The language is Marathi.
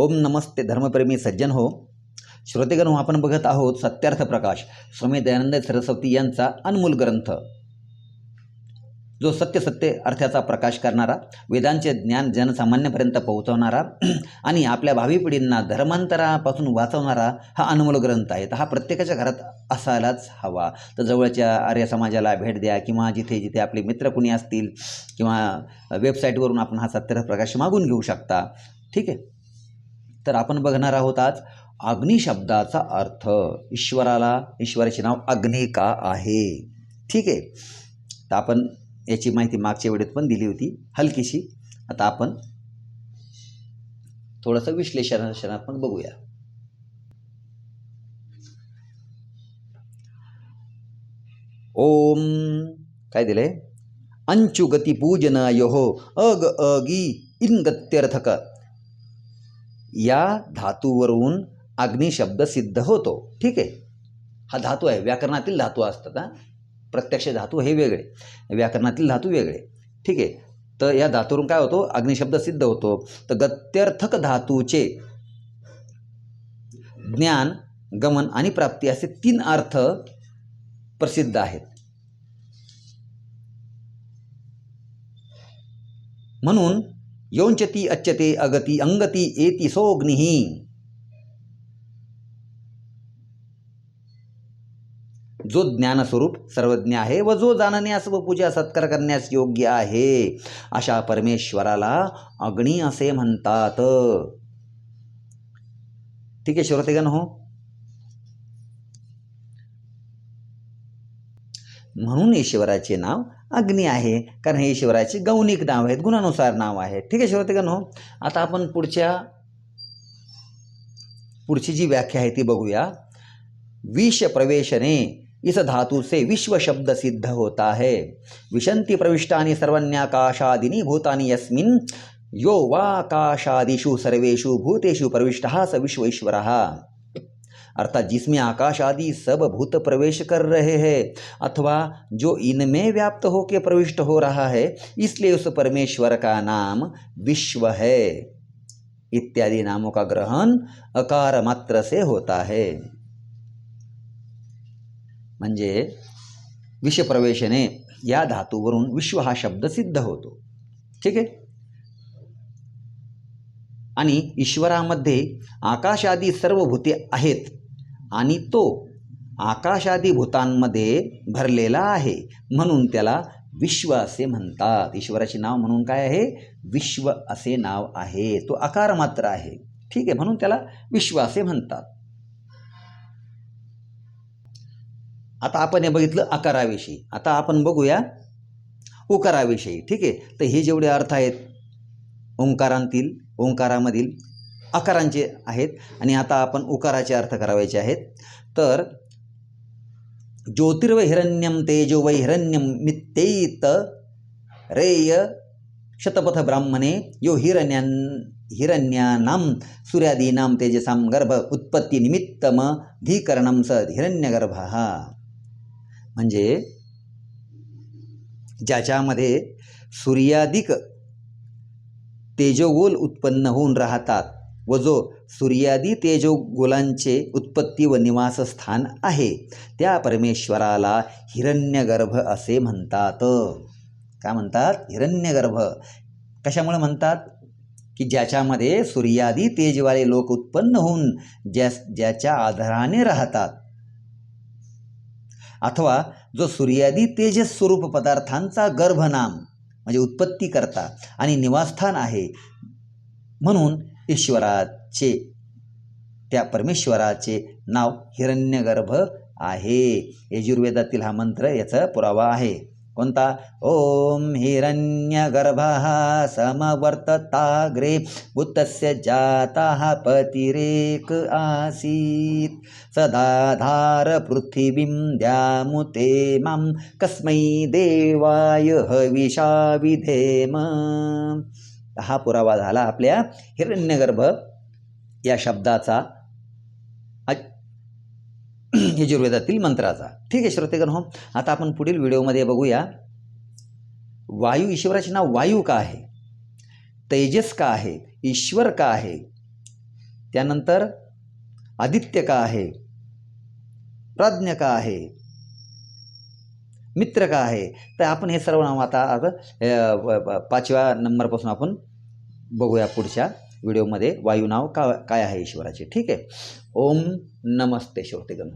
ओम नमस्ते धर्मप्रेमी सज्जन हो. श्रोतेगण हो, आपण बघत आहोत सत्यार्थ प्रकाश. स्वामी दयानंद सरस्वती यांचा अनमोल ग्रंथ. जो सत्य सत्य अर्थाचा प्रकाश करणारा वेदांचे ज्ञान जनसामान्यापर्यंत पोहोचवणारा आणि आपल्या भावी पिढींना धर्मांतरापासून वाचवणारा हा अनमोल ग्रंथ आहे. तर हा प्रत्येकाच्या घरात असायलाच हवा. तर जवळच्या आर्य समाजाला भेट द्या किंवा जिथे जिथे आपले मित्र कुणी असतील किंवा वेबसाईटवरून आपण हा सत्य प्रकाश मागून घेऊ शकता. ठीक आहे? तर आपण बघणार आहोत आज अग्नी शब्दाचा अर्थ. ईश्वराला ईश्वराचे नाव अग्नी का आहे? ठीक आहे. तर आपण याची माहिती मागच्या वेळेत पण दिली होती हलकीशी. आता आपण थोडंसं विश्लेषणात्मक बघूया. ओम काय दिलंय? अंचुगती पूजनायो अग अगी इनगत्यर्थक या धातूवरून अग्निशब्द सिद्ध होतो. ठीक आहे? हा धातू आहे. व्याकरणातील धातू असतात हां. प्रत्यक्ष धातू हे वेगळे. व्याकरणातील धातू वेगळे. ठीक आहे? तर या धातूवरून काय होतो? अग्निशब्द सिद्ध होतो. तर गत्यर्थक धातूचे ज्ञान गमन आणि प्राप्ती असे तीन अर्थ प्रसिद्ध आहेत. म्हणून योंचती अच्यते अगती अंगती एती सोग्निही जो ज्ञानस्वरूप सर्वज्ञ आहे व जो जाणण्यास व पूजा सत्कार करण्यास योग्य आहे। अशा परमेश्वराला अग्नी असे म्हणतात ठीक आहे श्रोतेगण हो म्हणून ईश्वराचे नाव अग्नी आहे. कारण हे ईश्वराचे गौणिक नाव आहेत गुणानुसार नाव आहे. ठीक आहे श्रोतेगण हो आता आपण पुढच्या पुढची जी व्याख्या आहे ती बघूया. विष प्रवेशने इस धातु से विश्व शब्द सिद्ध होता है. विशंती प्रविष्टानि सर्वन्याकाशादिनी भूतानि यस्मिन् यो वाकाशादिषु सर्वेषु भूतेषु प्रविष्टः स विश्व ईश्वरः। अर्थात जिसमें आकाश आदि सब भूत प्रवेश कर रहे हैं, अथवा जो इनमें व्याप्त होकर प्रविष्ट हो रहा है, इसलिए उस परमेश्वर का नाम विश्व है। इत्यादि नामों का ग्रहण अकार मात्र से होता है। म्हणजे विषप्रवेशने या धातूवरून विश्व हा शब्द सिद्ध होतो। ठीक आहे? आणि ईश्वरामध्ये आकाशादी सर्व भूते आहेत आणि तो आकाशादी भूतांमध्ये भरलेला आहे. म्हणून त्याला विश्व असे म्हणतात. ईश्वराचे नाव म्हणून काय आहे? विश्व असे नाव आहे. तो आकार मात्र आहे. ठीक आहे म्हणून त्याला विश्व असे म्हणतात. आता आपण हे बघितलं आकाराविषयी. आता आपण बघूया उकाराविषयी. ठीक आहे? तर हे जेवढे अर्थ आहेत ओंकारांतील ओंकारामधील आकारांचे आहेत आणि आता आपण उकाराचे अर्थ करावायचे आहेत. तर ज्योतिर्व हिरण्यम तेजो वै हिरण्यम मित्यैत रेय शतपथ ब्राह्मणे यो हिरण्यां हिरण्यानां सूर्यादीनां तेजसां गर्भ उत्पत्ती निमित्तम धीकरणं स हिरण्यगर्भ. म्हणजे ज्याच्यामध्ये सूर्याधिक तेजोगोल उत्पन्न होऊन राहतात व जो सूर्यादी तेजोगोलांचे उत्पत्ती व निवासस्थान आहे त्या परमेश्वराला हिरण्यगर्भ असे म्हणतात. काय म्हणतात? हिरण्यगर्भ. कशामुळे म्हणतात? की ज्याच्यामध्ये सूर्यादी तेजवाले लोक उत्पन्न होऊन ज्या ज्याच्या आधाराने राहतात. अथवा जो सूर्यादी तेजस्वरूप पदार्थांचा गर्भनाम म्हणजे उत्पत्ती करता आणि निवासस्थान आहे म्हणून ईश्वराचे त्या परमेश्वराचे नाव हिरण्यगर्भ आहे. यजुर्वेदातील हा मंत्र याचा पुरावा आहे. कोणता? ओम हिरण्यगर्भ समवर्तताग्रे बुद्धस्य जाता पतिरेक आसीत। सदाधार पृथिवीं द्यामुते मां कस्मै देवाय हविषा विधेम। हा पुरावा झाला आपल्या हिरण्यगर्भ या शब्दाचा यजुर्वेदातील मंत्राचा. ठीक आहे श्रोतेगण हो आता आपण पुढील व्हिडिओमध्ये बघूया. वायू ईश्वराचे नाव वायू का आहे? तेजस का आहे? ईश्वर का आहे? त्यानंतर आदित्य का आहे? प्रज्ञ का आहे? मित्र का आहे? तर आपण हे सर्व नाव आता आता पाचव्या नंबरपासून आपण बघूया पुढच्या व्हिडिओमध्ये. वायू नाव का काय आहे ईश्वराचे? ठीक आहे. ओम नमस्ते श्रोतेगण